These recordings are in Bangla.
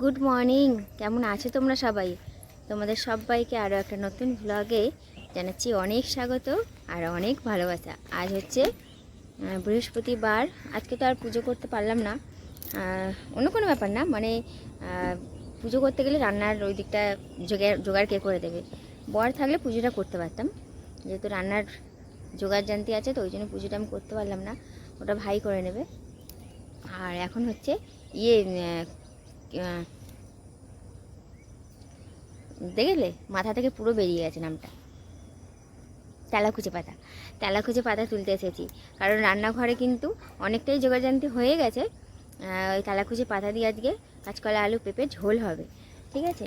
গুড মর্নিং কেমন আছো তোমরা সবাই? তোমাদের সবাইকে আরও একটা নতুন ভ্লগে জানাচ্ছি অনেক স্বাগত আর অনেক ভালোবাসা। আজ হচ্ছে বৃহস্পতিবার। আজকে তো আর পুজো করতে পারলাম না। অন্য কোনো ব্যাপার না মানে পুজো করতে গেলে রান্নার ওই দিকটা জোগাড় জোগাড় কে করে দেবে। বর থাকলে পুজোটা করতে পারতাম, যেহেতু রান্নার জোগাড় জানতি আছে, তো ওই জন্য পুজোটা আমি করতে পারলাম না। ওটা ভাই করে নেবে। আর এখন হচ্ছে ইয়ে দেখলে মাথা থেকে পুরো বেরিয়ে গেছে নামটা। তেলাকুচি পাতা। তেলাকুচি পাতা তুলতে এসেছি। কারণ রান্নাঘরে কিন্তু অনেকটাই জোগাড়জান্তি হয়ে গেছে। ওই তেলাকুচি পাতা দিয়ে আজকে কাঁচকলা, আলু, পেঁপে, ঝোল হবে। ঠিক আছে?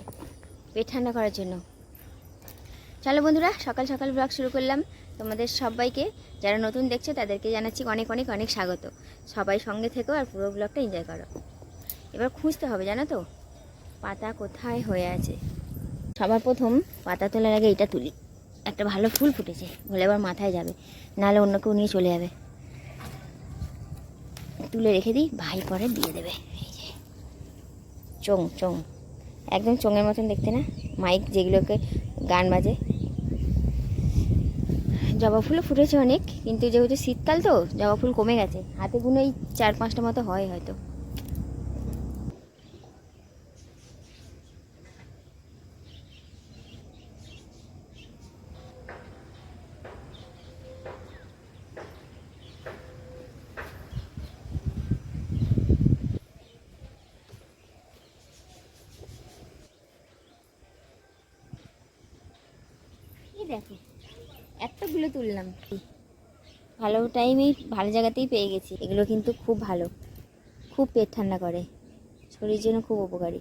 পেট ঠান্ডা করার জন্য। চলো বন্ধুরা, সকাল সকাল ব্লগ শুরু করলাম। তোমাদের সবাইকে, যারা নতুন দেখছ, তাদেরকে জানাচ্ছি অনেক অনেক অনেক স্বাগত। সবাই সঙ্গে থেকো আর পুরো ব্লগটা এনজয় করো। এবার খুঁজতে হবে, জানো তো? পাতা কোথায় হয়ে আছে? সবার প্রথম পাতা তোলার আগে এটা তুলি। একটা ভালো ফুল ফুটেছে, বলে আবার মাথায় যাবে। নাহলে অন্য কেউ নিয়ে চলে যাবে। তুলে রেখে দিই, ভাই পরে দিয়ে দেবে। এই যে। চোং চোং। একদম চোঙের মতন দেখতে না? মাইক যেগুলোকে গান বাজে। জবা ফুলও ফুটেছে অনেক, কিন্তু যেহেতু শীতকাল তো, জবা ফুল কমে গেছে। হাতে গুনেই চার পাঁচটা মতো হয় হয়তো এই দেখো এতগুলো তুললাম। ভালো টাইমেই ভালো জায়গাতেই পেয়ে গেছি। এগুলো কিন্তু খুব ভালো। খুব পেট ঠান্ডা করে। শরীরের জন্য খুব উপকারী।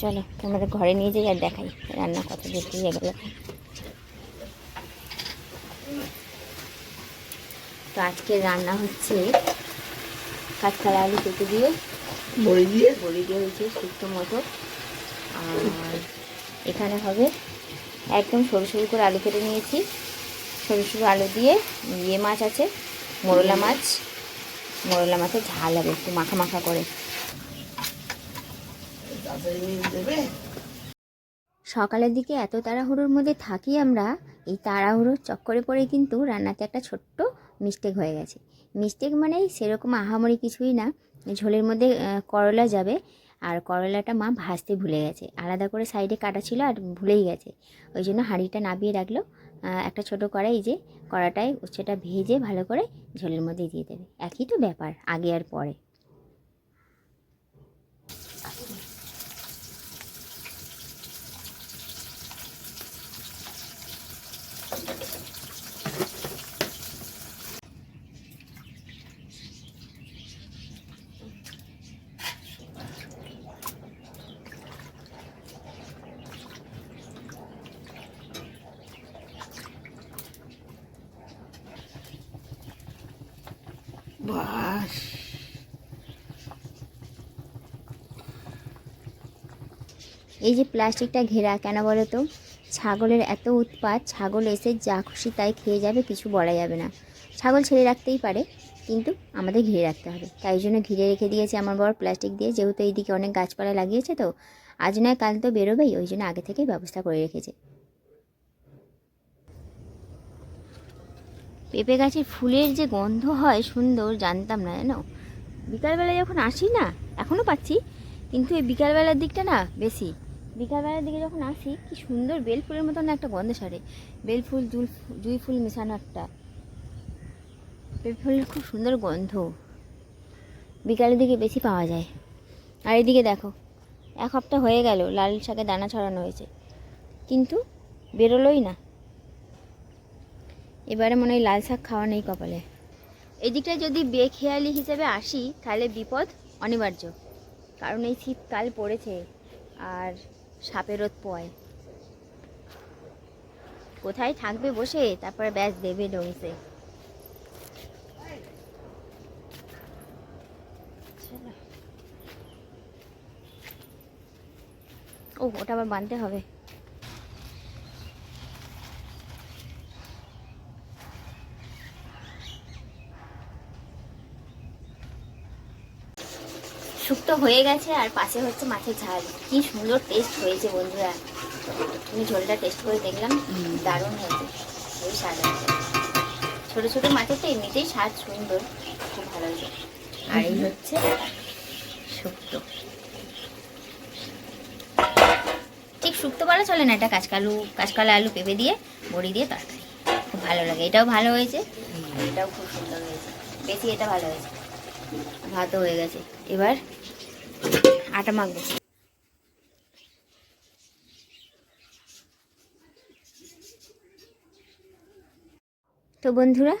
চলো তোমাদের ঘরে নিয়ে যাই আর দেখাই। রান্না কত দেখতে এগুলো। তো আজকে রান্না হচ্ছে কাঁচকলা আলু পেঁপে দিয়ে। বড়ি দিয়ে? বড়ি দিয়ে হয়েছে শুক্তো মতো। আর এখানে হবে একদম সরু সরু করে আলু কেটে নিয়েছি। সরু সরু আলু দিয়ে ইয়ে মাছ আছে মোরলা মাছ। মোরলা মাছের ঝাল হবে একটু মাখা মাখা করে। সকালের দিকে এত তাড়াহুড়োর মধ্যে থাকি আমরা এই তাড়াহুড়োর চক্করে পড়ে কিন্তু রান্নাতে একটা ছোট্ট মিস্টেক হয়ে গেছে। মিস্টেক মানে সেরকম আহামরি কিছুই না ঝোলের মধ্যে করলা যাবে। আর করলাটা মা ভাজতে ভুলে গেছে। আলাদা করে সাইডে কাটা ছিল আর ভুলেই গেছে। ওই জন্য হাঁড়িটা নাবিয়ে রাখল। একটা ছোট কড়াই যে, কড়াটায় উচ্ছেটা ভেজে ভালো করে ঝোলের মধ্যে দিয়ে দেবে। একই তো ব্যাপার, আগে আর পরে। বাস এই যে প্লাস্টিকটা ঘেরা, কেন বলো তো? ছাগলের এত উৎপাত, ছাগল এসে যা খুশি তাই খেয়ে যাবে, কিছু বলা যাবে না। ছাগল ছেড়ে রাখতেই পারে, কিন্তু আমাদের ঘিরে রাখতে হবে। তাই জন্য ঘিরে রেখে দিয়েছে আমার বড় প্লাস্টিক দিয়ে, যেহেতু এইদিকে অনেক গাছপালা লাগিয়েছে তো, আজ নয় কাল তো বেরোবেই, ওই জন্য আগে থেকেই ব্যবস্থা করে রেখেছে। পেঁপে গাছের ফুলের যে গন্ধ হয় সুন্দর, জানতাম না, জানো? বিকালবেলা যখন আসি না এখনও পাচ্ছি, কিন্তু এই বিকালবেলার দিকটা না বেশি। বিকালবেলার দিকে যখন আসি, কি সুন্দর বেল ফুলের মতন একটা গন্ধ সারে বেল ফুল জুল জুই ফুল মেশানো একটা। বেল ফুলের খুব সুন্দর গন্ধ। বিকালের দিকে বেশি পাওয়া যায়। আর এদিকে দেখো, এক হপ্তাহ হয়ে গেল, লাল শাকে দানা ছড়ানো হয়েছে। কিন্তু বেরোলোই না। এবারে মনে হয় লাল শাক খাওয়া নেই কপালে। এদিকটা যদি বেখেয়ালি হিসেবে আসি, তাহলে বিপদ অনিবার্য। কারণ এই শীতকাল পড়েছে আর সাপের পয় কোথায় থাকবে বসে, তারপরে ব্যাস দেবে ডংসে ও, ওটা আবার বানতে হবে। শুক্তো হয়ে গেছে আর পাশে হচ্ছে মাছের ঝাল। কি সুন্দর টেস্ট হয়েছে বন্ধুরা। তুমি ঝোলটা টেস্ট করে দেখলাম, দারুণ হয়েছে। ওই স্বাদ আছে ছোটো ছোটো মাছের তো এমনিতেই স্বাদ সুন্দর, খুব ভালো হয়েছে। আর এই হচ্ছে শুক্তো ঠিক শুক্তো বলা চলে না, এটা কাঁচকালু, কাঁচকালা আলু পেঁপে দিয়ে, বড়ি দিয়ে তরকারি। খুব ভালো লাগে, এটাও ভালো হয়েছে এটাও খুব সুন্দর হয়েছে। বেশি এটা ভালো হয়েছে ভাতও হয়ে গেছে। এবার আটা মাখবো। তো বন্ধুরা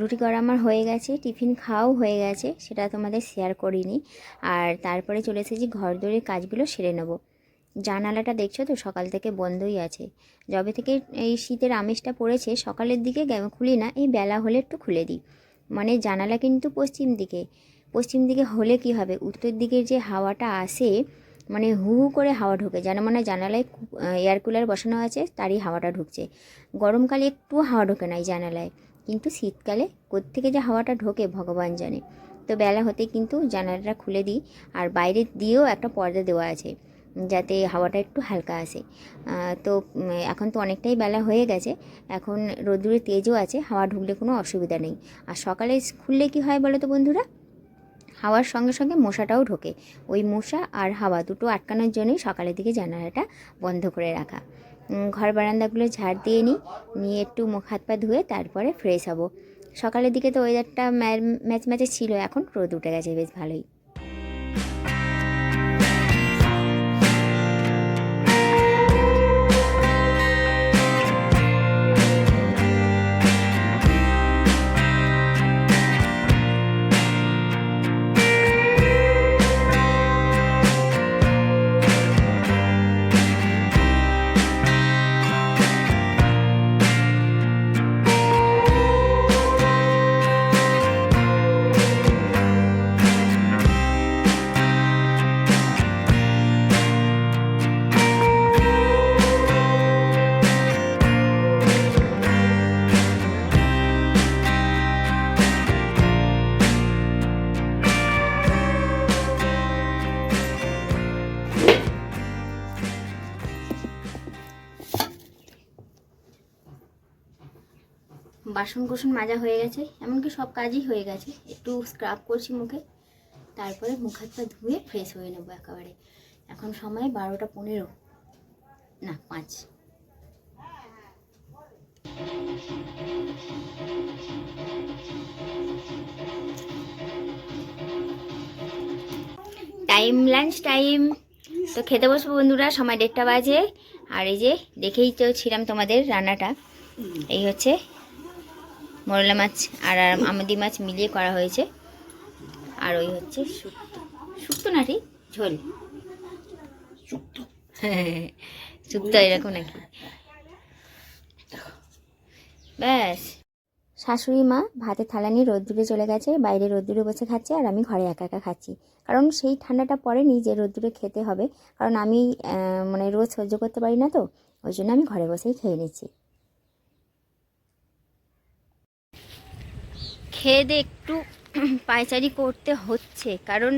রুটি করা আমার হয়ে গেছে, টিফিন খাওয়াও হয়ে গেছে, সেটা তোমাদের শেয়ার করিনি। আর তারপরে চলে এসেছি ঘর দৌড়ের কাজগুলো সেরে নেব। জানালাটা দেখছ তো, সকাল থেকে বন্ধই আছে। যবে থেকে এই শীতের আমেজটা পড়েছে, সকালের দিকে খুলি না, এই বেলা হলে একটু খুলে দিই। মানে জানালা কিন্তু পশ্চিম দিকে। পশ্চিম দিকে হলে কি হবে? উত্তর দিকের যে হাওয়াটা আসে মানে হু হু করে হাওয়া ঢোকে। যেন মানে জানালায় এয়ার কুলার বসানো আছে, তারই হাওয়াটা ঢুকছে। গরমকালে একটু হাওয়া ঢোকে না এই জানালায়। কিন্তু শীতকালে কোত্থেকে যে হাওয়াটা ঢোকে ভগবান জানে। তো বেলা হতে কিন্তু জানালাটা খুলে দিই। আর বাইরে দিয়েও একটা পর্দা দেওয়া আছে। যাতে হাওয়াটা একটু হালকা আসে। তো এখন তো অনেকটাই বেলা হয়ে গেছে। এখন রোদ্দুরের তেজও আছে, হাওয়া ঢুকলে কোনো অসুবিধা নেই। আর সকালে খুললে কি হয় বলো তো বন্ধুরা? হাওয়ার সঙ্গে সঙ্গে মশাটাও ঢোকে। ওই মশা আর হাওয়া দুটো আটকানোর জন্যই সকালের দিকে জানালাটা বন্ধ করে রাখা। ঘর বারান্দাগুলো ঝাড় দিয়ে নিই, নিয়ে একটু মুখ হাত পা ধুয়ে তারপরে ফ্রেশ হব। সকালের দিকে তো ওয়েদারটা ম্যাচ ম্যাচে ছিল, এখন রোদ উঠে গেছে, বেশ ভালোই। বাসন কোসন মাজা হয়ে গেছে, এমনকি সব কাজই হয়ে গেছে। একটু স্ক্রাব করছি মুখে, তারপরে মুখ হাত পা ধুয়ে ফ্রেশ হয়ে নেব একেবারে। এখন সময় বারোটা পনেরো, না, পাঁচ। টাইম লাঞ্চ টাইম তো খেতে বসবো বন্ধুরা, সময় দেড়টা বাজে। আর এই যে, দেখেই তো ছিলাম তোমাদের রান্নাটা। এই হচ্ছে মোরলা মাছ আর আর আমদি মাছ মিলিয়ে করা হয়েছে। আর ওই হচ্ছে শুক্তো। শুক্তো না ঠিক ঝোল। শুক্তো। এরকম নাকি? ব্যাস। শাশুড়ি মা ভাতে থালা নিয়ে রোদ্দুরে চলে গেছে বাইরে রোদ্দুরে বসে খাচ্ছে আর আমি ঘরে একা একা খাচ্ছি। কারণ সেই ঠান্ডাটা পড়েনি যে রোদ্দুরে খেতে হবে। কারণ আমি মানে রোজ সহ্য করতে পারি না তো ওই জন্য আমি ঘরে বসেই খেয়ে নিচ্ছি। খেয়ে দিয়ে একটু পায়চারি করতে হচ্ছে। কারণ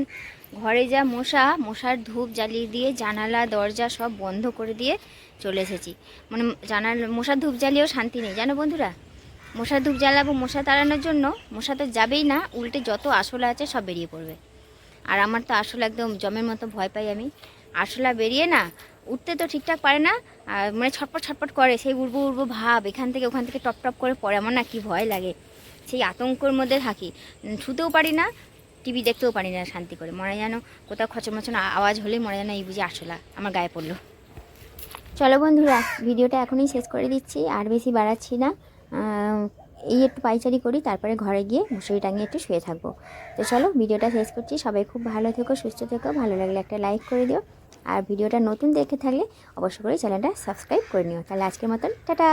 ঘরে যা মশা, মশার ধূপ জ্বালিয়ে দিয়ে জানালা, দরজা সব বন্ধ করে দিয়ে চলে এসেছি। মানে জানালা, মশার ধূপ জ্বালিয়েও শান্তি নেই। জানো বন্ধুরা, মশার ধূপ জ্বালাবো, মশা তাড়ানোর জন্য মশা তো যাবেই না, উল্টে যত আসলা আছে সব বেরিয়ে পড়বে। আর আমার তো আসলে একদম জমের মতো ভয় পাই আমি। আসলা বেরিয়ে না, উঠতে তো ঠিকঠাক পারে না, আর মানে ছটপট ছটপট করে। সেই উড়বো উড়বো ভাব, এখান থেকে ওখান থেকে টপ টপ করে পড়ে। আমার না কি ভয় লাগে। সেই আতঙ্কর মধ্যে থাকি। শুতেও পারি না, টিভি দেখতেও পারি না শান্তি করে। মনে যেন কোথাও খচমচন আওয়াজ হলেই মনে যেন এই বুঝি আসলা আমার গায়ে পড়ল। চলো বন্ধুরা, ভিডিওটা এখনই শেষ করে দিচ্ছি, আর বেশি বাড়াচ্ছি না। এই একটু পাইচারি করি, তারপরে ঘরে গিয়ে মশারি টাঙিয়ে একটু শুয়ে থাকব। তো চলো, ভিডিওটা শেষ করছি। সবাই খুব ভালো থেকো, সুস্থ থেকো, ভালো লাগলে একটা লাইক করে দিও। আর ভিডিওটা নতুন দেখে থাকলে অবশ্যই করে চ্যানেলটা সাবস্ক্রাইব করে নিও। তাহলে আজকের মতন, টাটা!